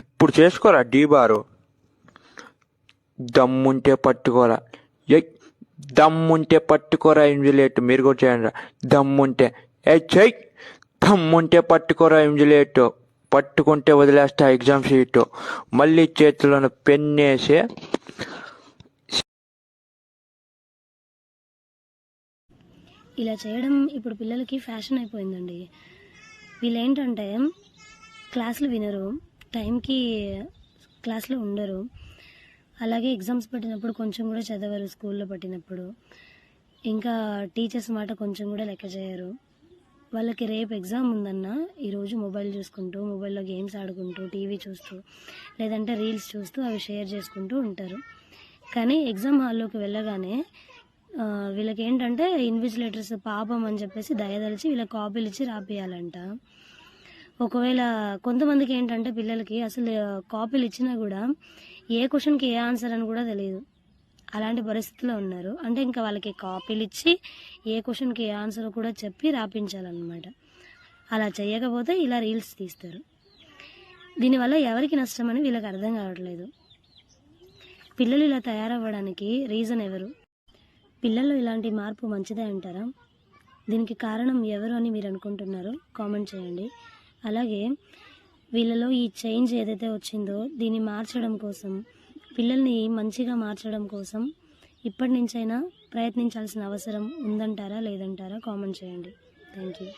ఇప్పుడు చేసుకోరా డీ బారు? దమ్ముంటే పట్టుకోరా. ఎయ్ దమ్ముంటే పట్టుకోరా ఇంజులేట్ మీరు కూడా చేయండి దమ్ముంటే ఏ చెయ్. దమ్ముంటే పట్టుకోరా ఇంజులేట్ పట్టుకుంటే వదిలేస్తా ఎగ్జామ్ షీట్. మళ్ళీ చేతిలోన పెన్నేసి ఇలా చేయడం ఇప్పుడు పిల్లలకి ఫ్యాషన్ అయిపోయిందండి. వీళ్ళు ఏంటంటే క్లాసులు వినరు. టైంకి క్లాస్లో ఉండరు. అలాగే ఎగ్జామ్స్ పెట్టినప్పుడు కొంచెం కూడా చదవరు స్కూల్లో పట్టినప్పుడు. ఇంకా టీచర్స్ మాట కొంచెం కూడా లెక్క చేయరు. వాళ్ళకి రేపు ఎగ్జామ్ ఉందన్న ఈరోజు మొబైల్ చూసుకుంటూ మొబైల్లో గేమ్స్ ఆడుకుంటూ టీవీ చూస్తూ లేదంటే రీల్స్ చూస్తూ అవి షేర్ చేసుకుంటూ ఉంటారు. కానీ ఎగ్జామ్ హాల్లోకి వెళ్ళగానే వీళ్ళకి ఏంటంటే ఇన్విజిలేటర్స్ పాపం అని చెప్పేసి దయదలిచి వీళ్ళకి కాపీలు ఇచ్చి రాపియాలంట. ఒకవేళ కొంతమందికి ఏంటంటే పిల్లలకి అసలు కాపీలు ఇచ్చినా కూడా ఏ క్వశ్చన్కి ఏ ఆన్సర్ అని కూడా తెలియదు. అలాంటి పరిస్థితిలో ఉన్నారు. అంటే ఇంకా వాళ్ళకి కాపీలు ఇచ్చి ఏ క్వశ్చన్కి ఏ ఆన్సర్ కూడా చెప్పి రాపించాలన్నమాట. అలా చేయకపోతే ఇలా రీల్స్ తీస్తారు. దీనివల్ల ఎవరికి నష్టమని వీళ్ళకి అర్థం కావట్లేదు. పిల్లలు ఇలా తయారవ్వడానికి రీజన్ ఎవరు? పిల్లల్లో ఇలాంటి మార్పు మంచిదే అంటారా? దీనికి కారణం ఎవరు అని మీరు అనుకుంటున్నారు? కామెంట్ చేయండి. అలాగే వీళ్ళలో ఈ చేంజ్ ఏదైతే వచ్చిందో దీన్ని మార్చడం కోసం పిల్లల్ని మంచిగా మార్చడం కోసం ఇప్పటి నుంచైనా ప్రయత్నించాల్సిన అవసరం ఉందంటారా లేదంటారా కామెంట్ చేయండి. Thank you